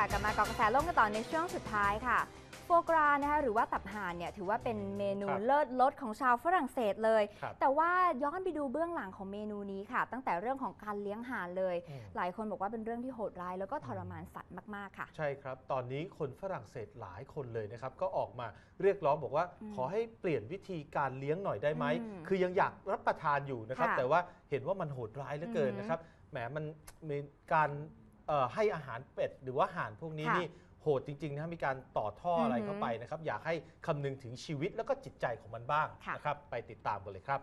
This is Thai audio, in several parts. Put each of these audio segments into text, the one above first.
ค่ะกลับมาเกาะกระแสโลกกันต่อในช่วงสุดท้ายค่ะโฟกรานะคะหรือว่าตับห่านเนี่ยถือว่าเป็นเมนูครับเลิศรสของชาวฝรั่งเศสเลยครับแต่ว่าย้อนไปดูเบื้องหลังของเมนูนี้ค่ะ ตั้งแต่เรื่องของการเลี้ยงห่านเลยอืมหลายคนบอกว่าเป็นเรื่องที่โหดร้าย แล้วก็ทรมานสัตว์มากๆค่ะ ใช่ครับ ตอนนี้คนฝรั่งเศสหลายคนเลยนะครับ ก็ออกมาเรียกร้องบอกว่าอืมขอให้เปลี่ยนวิธีการเลี้ยงหน่อยได้ไหมอืมคือยังอยากรับประทานอยู่นะครับค่ะแต่ว่าเห็นว่ามันโหดร้ายเหลือเกินอือหือนะครับแหมมันมีการ เอ่อให้อาหารเป็ดหรือว่าห่านพวกนี้ค่ะนี่โหดจริงๆนะมีการต่อท่ออะไรอือหือเข้าไปนะครับ อยากให้คำนึงถึงชีวิตแล้วก็จิตใจของมันบ้างค่ะ นะครับไปติดตามกันเลยครับ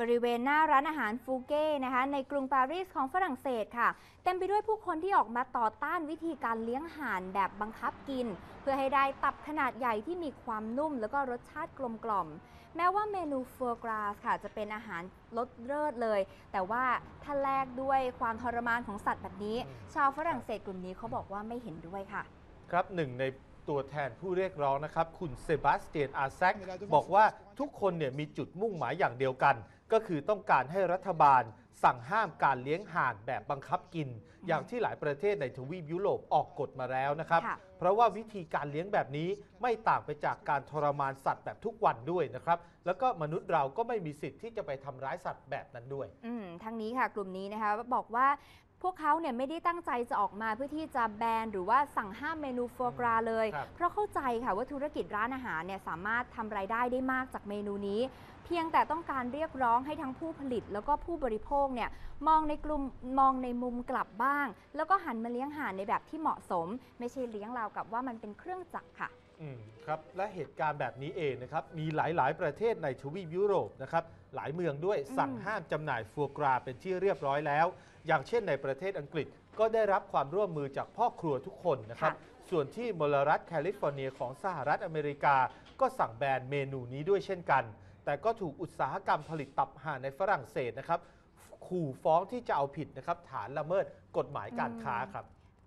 บริเวณหน้าร้านอาหารฟูเก้นะคะในกรุงปารีสของฝรั่งเศสค่ะ เต็มไปด้วยผู้คนที่ออกมาต่อต้านวิธีการเลี้ยงห่านแบบบังคับกิน เพื่อให้ได้ตับขนาดใหญ่ที่มีความนุ่ม แล้วก็รสชาติกลมกล่อม แม้ว่าเมนูเฟอร์กราสค่ะจะเป็นอาหารรสเลิศเลย แต่ว่าถ้าแลกด้วยความทรมานของสัตว์แบบนี้ ชาวฝรั่งเศสกลุ่มนี้เขาบอกว่าไม่เห็นด้วยค่ะ ครับหนึ่งใน ตัวแทนผู้เรียกร้องนะครับ คุณเซบาสเตียนอาแซกบอกว่าทุกคนเนี่ยมีจุดมุ่งหมายอย่างเดียวกัน ก็คือต้องการให้รัฐบาล สั่งห้ามการเลี้ยงห่านแบบบังคับกิน อย่างที่หลายประเทศในทวีปยุโรปออกกฎมาแล้วนะครับค่ะเพราะว่าวิธีการเลี้ยงแบบนี้ไม่ต่างไปจากการทรมานสัตว์แบบทุกวันด้วยนะครับ แล้วก็มนุษย์เราก็ไม่มีสิทธิ์ที่จะไปทำร้ายสัตว์แบบนั้นด้วย อืมทั้งนี้ค่ะกลุ่มนี้นะคะบอกว่า พวกเขาเนี่ยไม่ได้ตั้งใจจะออกมาเพื่อที่จะแบนหรือว่าสั่งห้ามเมนูโฟกราเลย ครับ เพราะเข้าใจค่ะว่าธุรกิจร้านอาหารเนี่ยสามารถทำรายได้ได้มากจากเมนูนี้ เพียงแต่ต้องการเรียกร้องให้ทั้งผู้ผลิตแล้วก็ผู้บริโภคเนี่ยมองในกลุ่มมองในมุมกลับบ้าง แล้วก็หันมาเลี้ยงห่านในแบบที่เหมาะสม ไม่ใช่เลี้ยงราวกับว่ามันเป็นเครื่องจักรค่ะ อืมครับและเหตุการณ์แบบนี้เองนะครับมีหลาย ๆ ประเทศในทวีปยุโรปนะครับหลายเมืองด้วยอืมสั่งห้ามจำหน่ายฟัวกราเป็นที่เรียบร้อยแล้ว อย่างเช่นในประเทศอังกฤษก็ได้รับความร่วมมือจากพ่อครัวทุกคนนะครับค่ะส่วนที่มลรัฐแคลิฟอร์เนียของสหรัฐอเมริกา ก็สั่งแบนเมนูนี้ด้วยเช่นกัน แต่ก็ถูกอุตสาหกรรมผลิตตับห่านในฝรั่งเศสนะครับขู่ฟ้องที่จะเอาผิดนะครับฐานละเมิดกฎหมายการค้าครับ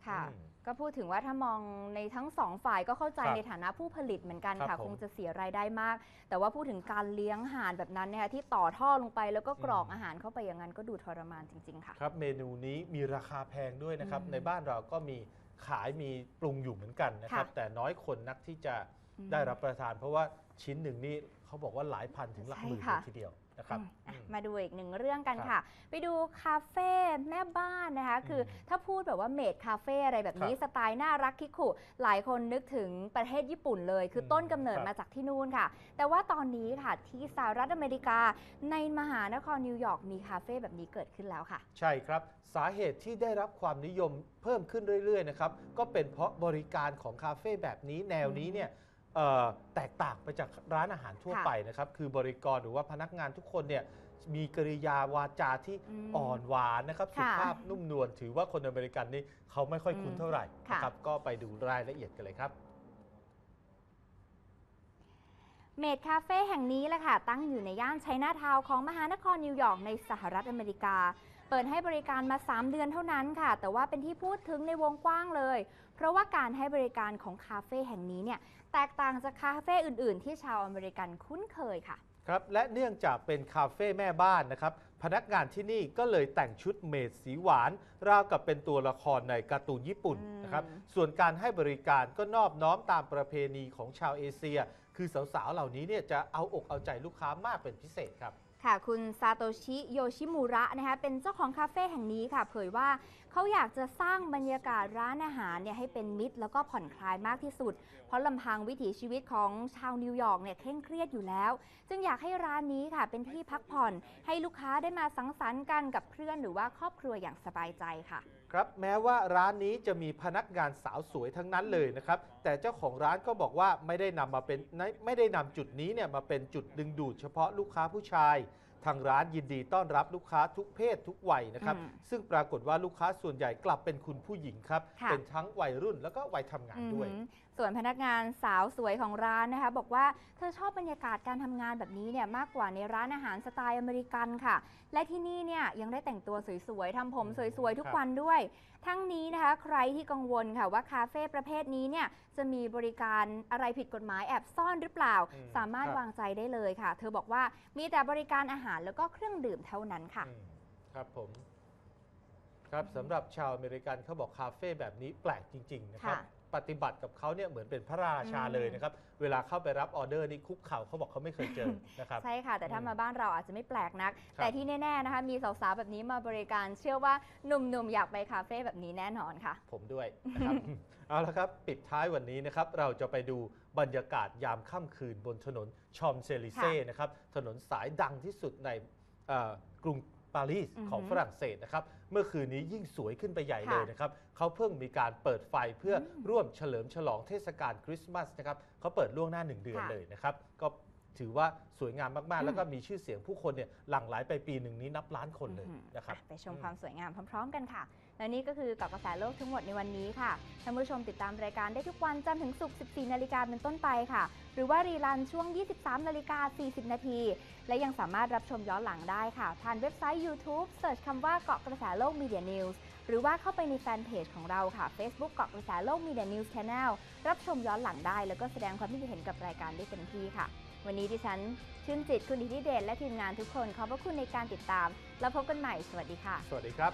ค่ะอืม ก็พูดถึงว่าถ้ามองในทั้งสองฝ่ายก็เข้าใจครับในฐานะผู้ผลิตเหมือนกันครัค่ะ บผมคงจะเสียรายได้มาก แต่ว่าพูดถึงการเลี้ยงห่านแบบนั้นนะคะที่ต่อท่อลงไปแล้วก็กรอกอืม อาหารเข้าไปอย่างนั้นก็ดูทรมานจริง ๆ ค่ะ ครับเมนูนี้มีราคาแพงด้วยนะครับ อืมในบ้านเราก็มีขายมีปรุงอยู่เหมือนกันนะครับ ค่ะ แต่น้อยคนนักที่จะอืม ได้รับประทาน เพราะว่าชิ้นหนึ่งนี่เขาบอกว่าหลายพันถึงหลักหมื่นใช่ค่ะเลยทีเดียว นะครับอืมอะอืม มาดูอีกหนึ่งเรื่องกันครับค่ะ ไปดูคาเฟ่แม่บ้านนะคะคืออมถ้าพูดแบบว่าเมดคาเฟ่อะไรแบบนี้ครับสไตล์น่ารักคิกคุหลายคนนึกถึงประเทศญี่ปุ่นเลย คืออมต้นกำเนิดครับมาจากที่นู่นค่ะ แต่ว่าตอนนี้ค่ะที่สหรัฐอเมริกาในมหานครนิวยอร์กมีคาเฟ่แบบนี้เกิดขึ้นแล้วค่ะ ใช่ครับ สาเหตุที่ได้รับความนิยมเพิ่มขึ้นเรื่อยๆนะครับก็เป็นเพราะบริการของคาเฟ่แบบนี้แนวนี้เนี่ยเอ่อ แตกต่างไปจากร้านอาหารทั่วค่ะไปนะครับ คือบริกรหรือว่าพนักงานทุกคนเนี่ยมีกริยาวาจาที่อืมอ่อนหวานนะครับสุค่ะภาพนุ่มนวลถือว่าคนอเมริกันนี่เขาไม่ค่อยคุ้นอืมเท่าไหร่ค่ะนะครับก็ไปดูรายละเอียดกันเลยครับเมดคาเฟ่แห่งนี้แหละค่ะ ตั้งอยู่ในย่านไชน่าทาวน์ของมหานครนิวยอร์กในสหรัฐอเมริกา เปิดให้บริการมา 3 เดือนเท่านั้นค่ะ แต่ว่าเป็นที่พูดถึงในวงกว้างเลย เพราะว่าการให้บริการของคาเฟ่แห่งนี้เนี่ยแตกต่างจากคาเฟ่อื่น ๆ ที่ชาวอเมริกันคุ้นเคยค่ะ ครับ และเนื่องจากเป็นคาเฟ่แม่บ้านนะครับ พนักงานที่นี่ก็เลยแต่งชุดเมดสีหวาน ราวกับเป็นตัวละครในการ์ตูนญี่ปุ่นอืมนะครับ ส่วนการให้บริการก็นอบน้อมตามประเพณีของชาวเอเชีย คือสาวๆ เหล่านี้เนี่ยจะเอาอกเอาใจลูกค้ามากเป็นพิเศษครับ ค่ะ คุณซาโตชิโยชิมูระนะคะเป็นเจ้าของคาเฟ่แห่งนี้ค่ะ เผยว่า เขาอยากจะสร้างบรรยากาศร้านอาหารเนี่ยให้เป็นมิตร แล้วก็ผ่อนคลายมากที่สุด เพราะลำพังวิถีชีวิตของชาวนิวยอร์กเนี่ยเคร่งเครียดอยู่แล้ว จึงอยากให้ร้านนี้ค่ะเป็นที่พักผ่อน ให้ลูกค้าได้มาสังสรรค์กันกับเพื่อนหรือว่าครอบครัวอย่างสบายใจค่ะ ครับแม้ว่าร้านนี้จะมีพนักงานสาวสวยทั้งนั้นเลยนะครับ แต่เจ้าของร้านก็บอกว่าไม่ได้นำมาเป็นไม่ได้นำจุดนี้เนี่ยมาเป็นจุดดึงดูดเฉพาะลูกค้าผู้ชาย ทางร้านยินดีต้อนรับลูกค้าทุกเพศทุกวัยนะครับ อืมซึ่งปรากฏว่าลูกค้าส่วนใหญ่กลับเป็นคุณผู้หญิงครับ ค่ะ เป็นทั้งวัยรุ่นแล้วก็วัยทำงานด้วย อือหือ ส่วนพนักงานสาวสวยของร้านนะคะบอกว่าเธอชอบบรรยากาศการทำงานแบบนี้เนี่ยมากกว่าในร้านอาหารสไตล์อเมริกันค่ะ และที่นี่เนี่ยยังได้แต่งตัวสวยๆทำผมสวยๆ ทุกครับวันด้วย ทั้งนี้นะคะใครที่กังวลค่ะว่าคาเฟ่ประเภทนี้เนี่ยจะมีบริการอะไรผิดกฎหมายแอบซ่อนหรือเปล่าอืมสามารถครับวางใจได้เลยค่ะ เธอบอกว่ามีแต่บริการอาหารแล้วก็เครื่องดื่มเท่านั้นค่ะอืมครับผมครับสำหรับชาวอเมริกันเขาบอกคาเฟ่แบบนี้แปลกจริง ๆ นะครับค่ะ ปฏิบัติกับเขาเนี่ยเหมือนเป็นพระราชาอืมเลยนะครับ เวลาเข้าไปรับออเดอร์นี่คุกเข่าเขาบอกเขาไม่เคยเจอนะครับ ใช่ค่ะ แต่ถ้าอืมมาบ้านเราอาจจะไม่แปลกนักครับแต่ที่แน่ๆนะคะมีสาวๆแบบนี้มาบริการ เชื่อว่าหนุ่มๆอยากไปคาเฟ่แบบนี้แน่นอนค่ะ ผมด้วยนะครับเอาละครับปิดท้ายวันนี้นะครับเราจะไปดูบรรยากาศยามค่ำคืนบนถนนชอมเซลิเซ่นะครับถนนสายดังที่สุดในเอ่อกรุง ปารีสอือหือของฝรั่งเศสนะครับ เมื่อคืนนี้ยิ่งสวยขึ้นไปใหญ่ค่ะเลยนะครับเขาเพิ่งมีการเปิดไฟเพื่ออมร่วมเฉลิมฉลองเทศกาลคริสต์มาสนะครับเขาเปิดล่วงหน้า 1 เดือนค่ะเลยนะครับ ก็ถือว่าสวยงามมากอืมๆแล้วก็มีชื่อเสียงผู้คนเนี่ยหลั่งไหลไปปีหนึ่งนี้นับล้านคนเลยอื้อหือนะครับอ่ไปชมความสวยงามพร้อม ๆ กันค่ะ และนี่ก็คือเกาะกระแสโลกทั้งหมดในวันนี้ค่ะ ท่านผู้ชมติดตามรายการได้ทุกวันจันทร์ถึงศุกร์ 14 นาฬิกาเป็นต้นไปค่ะ หรือว่ารีลันช่วง 23 นาฬิกา 40 นาที และยังสามารถรับชมย้อนหลังได้ค่ะ ผ่านเว็บไซต์ YouTube เสิร์ชคำว่าเกาะกระแสโลก Media News หรือว่าเข้าไปในแฟนเพจของเราค่ะ Facebook เกาะกระแสโลก Media News Channel รับชมย้อนหลังได้ แล้วก็แสดงความคิดเห็นกับรายการได้เต็มที่ค่ะ วันนี้ดิฉันชื่นจิตคุณอิทธิเดชและทีมงานทุกคนขอบพระคุณในการติดตาม แล้วพบกันใหม่ สวัสดีค่ะ สวัสดีครับ